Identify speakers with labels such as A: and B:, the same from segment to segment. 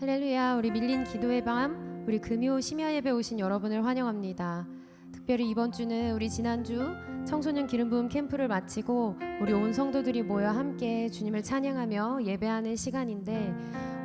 A: 할렐루야 우리 밀린 기도의 밤 우리 금요 심야 예배 오신 여러분을 환영합니다 특별히 이번 주는 우리 지난주 청소년 기름 부음 캠프를 마치고 우리 온 성도들이 모여 함께 주님을 찬양하며 예배하는 시간인데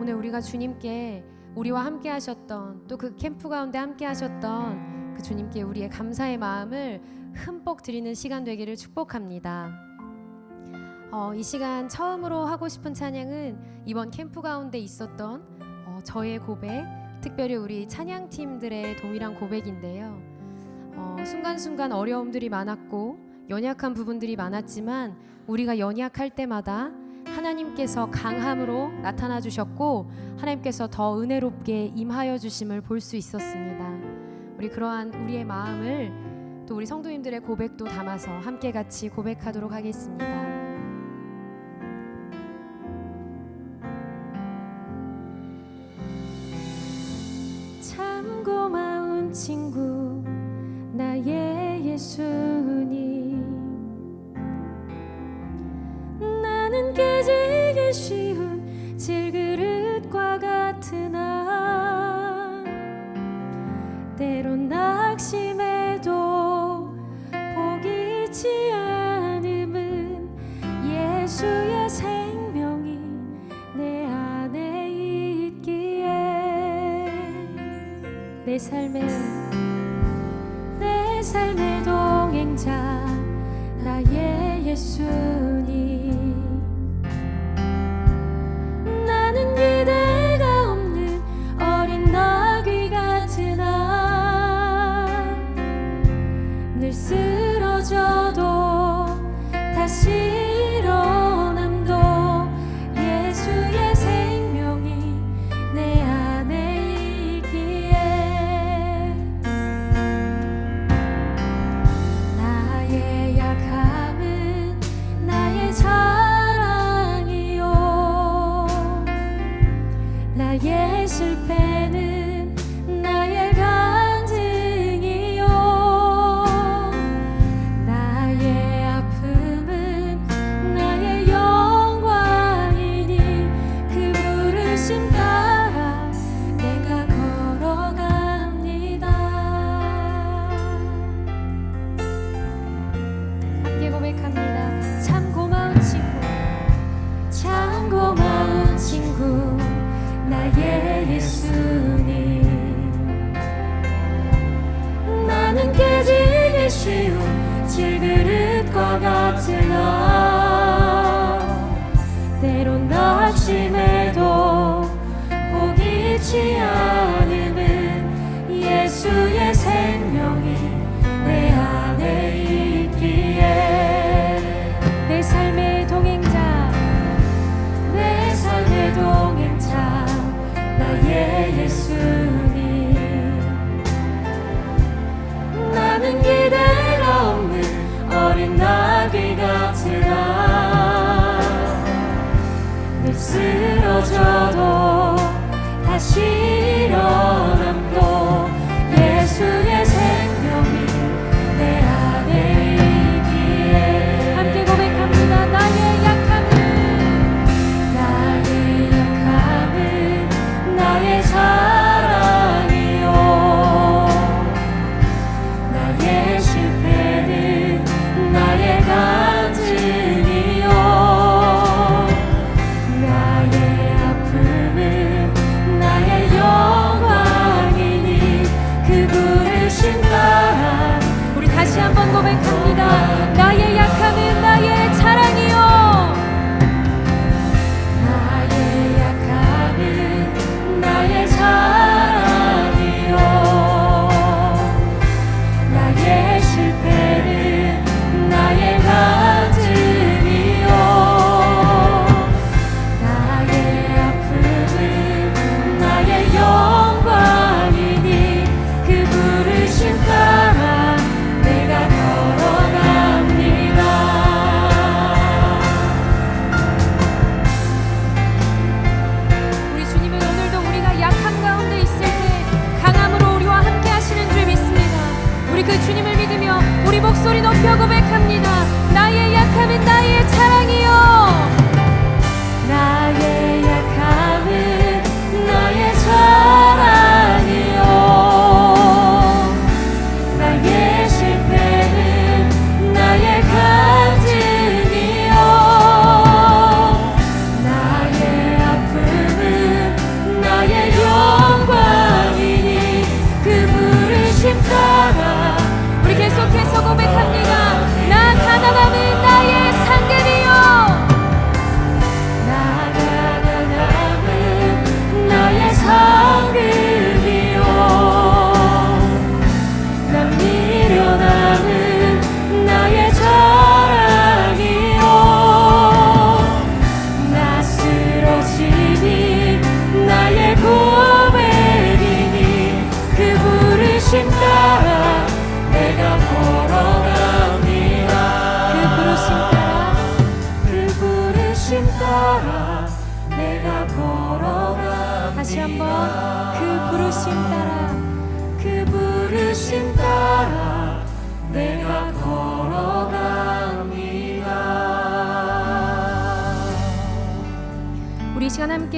A: 오늘 우리가 주님께 우리와 함께 하셨던 또 그 캠프 가운데 함께 하셨던 그 주님께 우리의 감사의 마음을 흠뻑 드리는 시간 되기를 축복합니다. 어, 이 시간 처음으로 하고 싶은 찬양은 이번 캠프 가운데 있었던 어, 저의 고백, 특별히 우리 찬양팀들의 동일한 고백인데요. 어, 순간순간 어려움들이 많았고 연약한 부분들이 많았지만 우리가 연약할 때마다 하나님께서 강함으로 나타나 주셨고 하나님께서 더 은혜롭게 임하여 주심을 볼 수 있었습니다. 우리 그러한 우리의 마음을 또 우리 성도님들의 고백도 담아서 함께 같이 고백하도록 하겠습니다. 예수의 생명이 내 안에 있기에 내 삶의 내 삶의 동행자 나의 예수님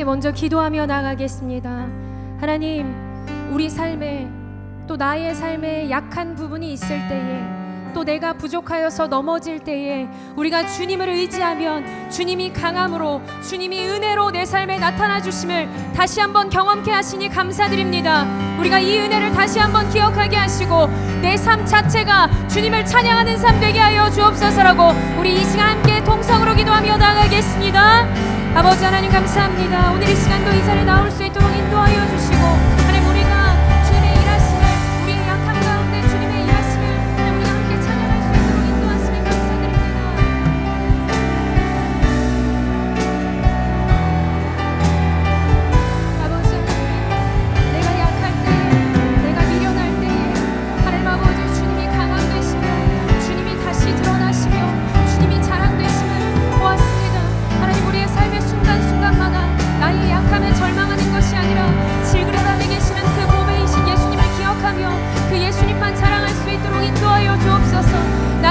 A: 먼저 기도하며 나가겠습니다. 하나님, 우리 삶에 또 나의 삶에 약한 부분이 있을 때에 또 내가 부족하여서 넘어질 때에 우리가 주님을 의지하면 주님이 강함으로 주님이 은혜로 내 삶에 나타나 주심을 다시 한번 경험케 하시니 감사드립니다. 우리가 이 은혜를 다시 한번 기억하게 하시고 내 삶 자체가 주님을 찬양하는 삶 되게 하여 주옵소서라고 우리 이 시간 함께 통성으로 기도하며 나가겠습니다. 아버지 하나님 감사합니다. 오늘 이 시간도 이 자리에 나올 수 있도록 인도하여 주시고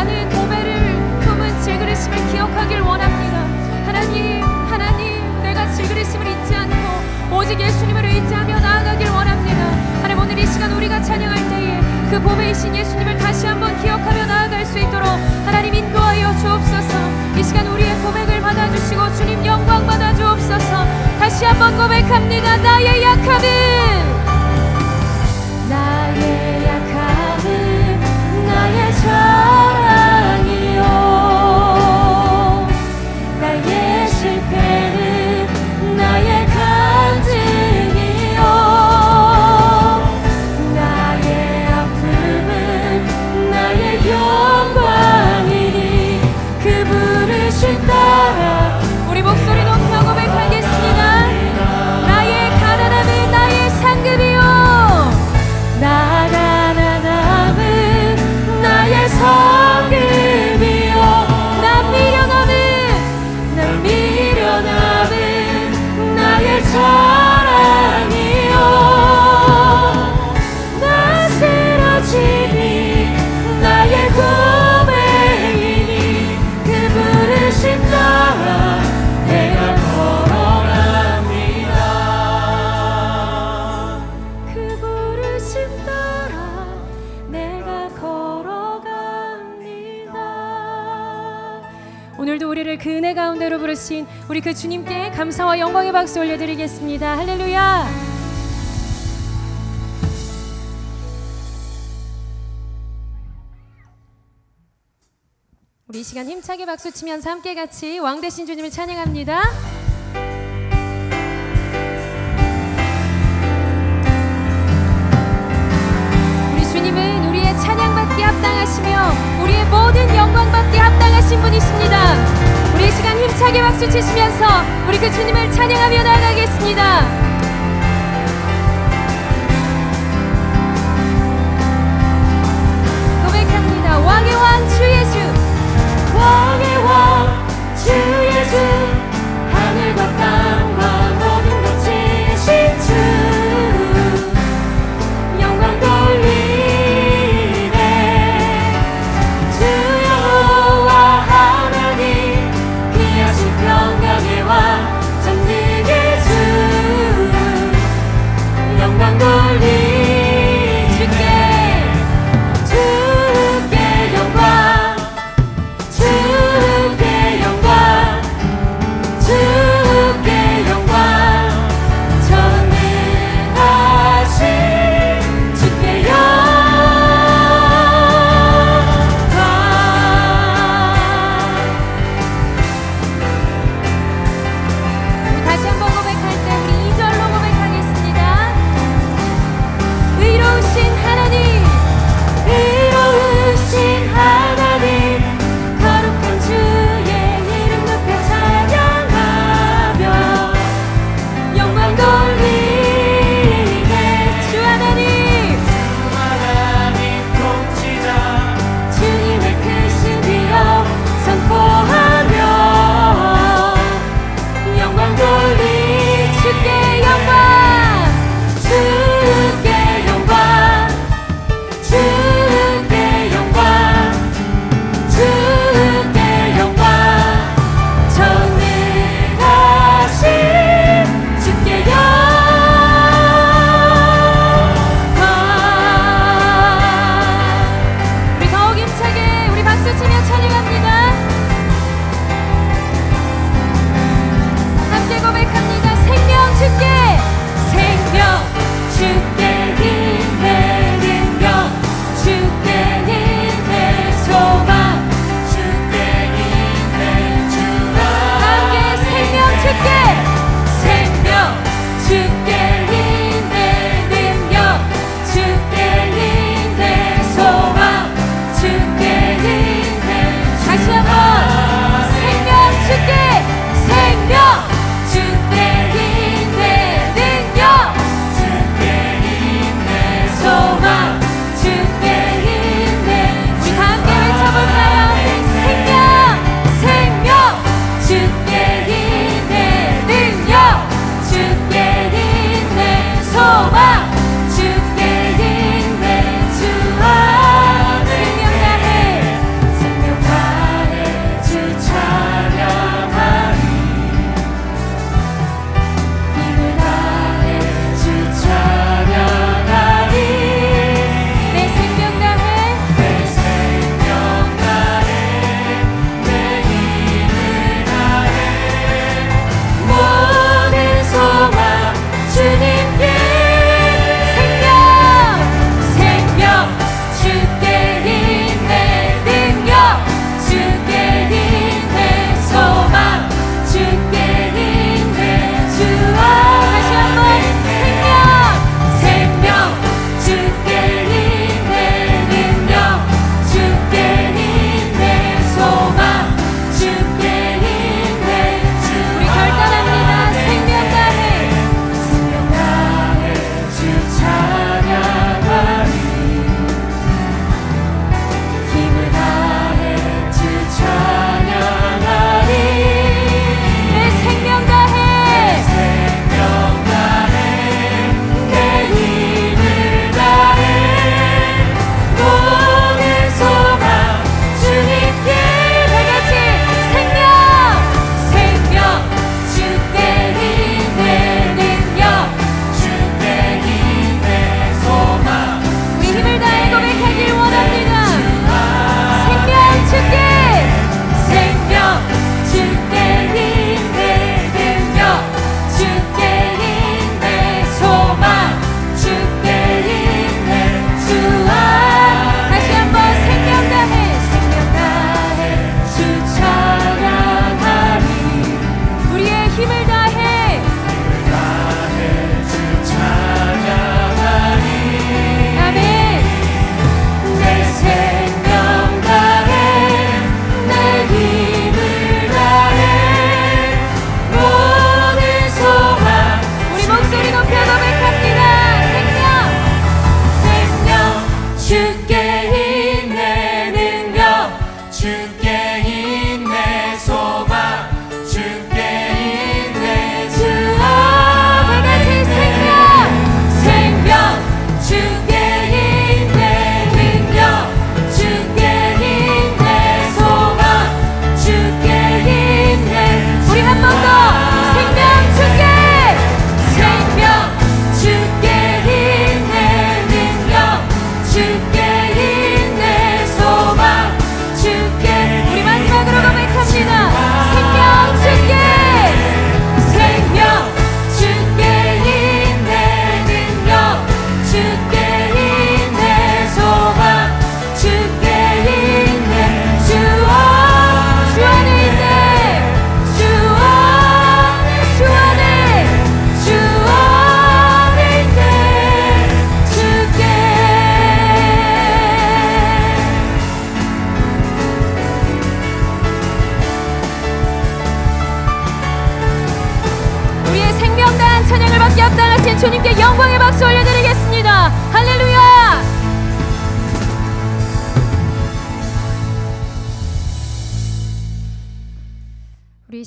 A: 나는 보배를 품은 질그릇임을 기억하길 원합니다. 하나님 하나님 내가 질그릇임을 잊지 않고 오직 예수님을 의지하며 나아가길 원합니다. 하나님 오늘 이 시간 우리가 찬양할 때에 그 보배이신 예수님을 다시 한번 기억하며 나아갈 수 있도록 하나님 인도하여 주옵소서. 이 시간 우리의 고백을 받아주시고 주님 영광 받아주옵소서. 다시 한번 고백합니다. 나의 약함은 그 은혜 가운데로 부르신 우리 그 주님께 감사와 영광의 박수 올려드리겠습니다 할렐루야 우리 이 시간 힘차게 박수 치면서 함께 같이 왕 대신 주님을 찬양합니다. 힘차게 박수 치시면서 우리 그 주님을 찬양하며. 고백합니다.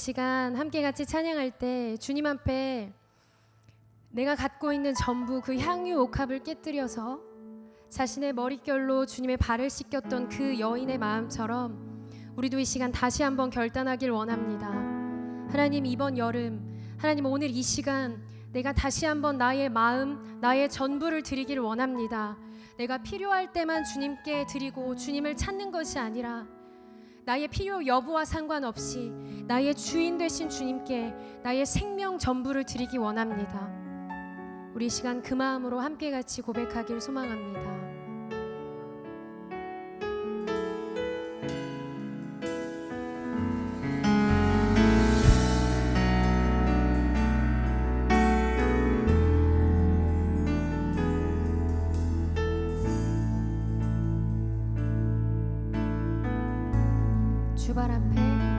A: 시간 함께 같이 찬양할 때 주님 앞에 내가 갖고 있는 전부 그 향유 옥합을 깨뜨려서 자신의 머릿결로 주님의 발을 씻겼던 그 여인의 마음처럼 우리도 이 시간 다시 한번 결단하길 원합니다. 하나님 이번 여름 하나님 오늘 이 시간 내가 다시 한번 나의 마음 나의 전부를 드리길 원합니다. 내가 필요할 때만 주님께 드리고 주님을 찾는 것이 아니라 나의 필요 여부와 상관없이 나의 주인 되신 주님께 나의 생명 전부를 드리기 원합니다. 우리 이 시간 그 마음으로 함께 같이 고백하길 소망합니다. 주발 앞에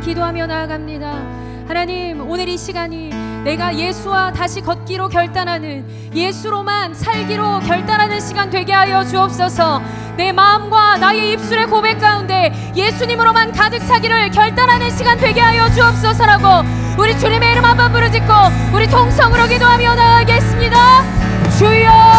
A: 기도하며 나아갑니다. 하나님, 오늘 이 시간이 내가 예수와 다시 걷기로 결단하는 예수로만 살기로 결단하는 시간 되게 하여 주옵소서. 내 마음과 나의 입술의 고백 가운데 예수님으로만 가득 차기를 결단하는 시간 되게 하여 주옵소서라고 우리 주님의 이름 한번 부르짖고 우리 통성으로 기도하며 나아가겠습니다. 주여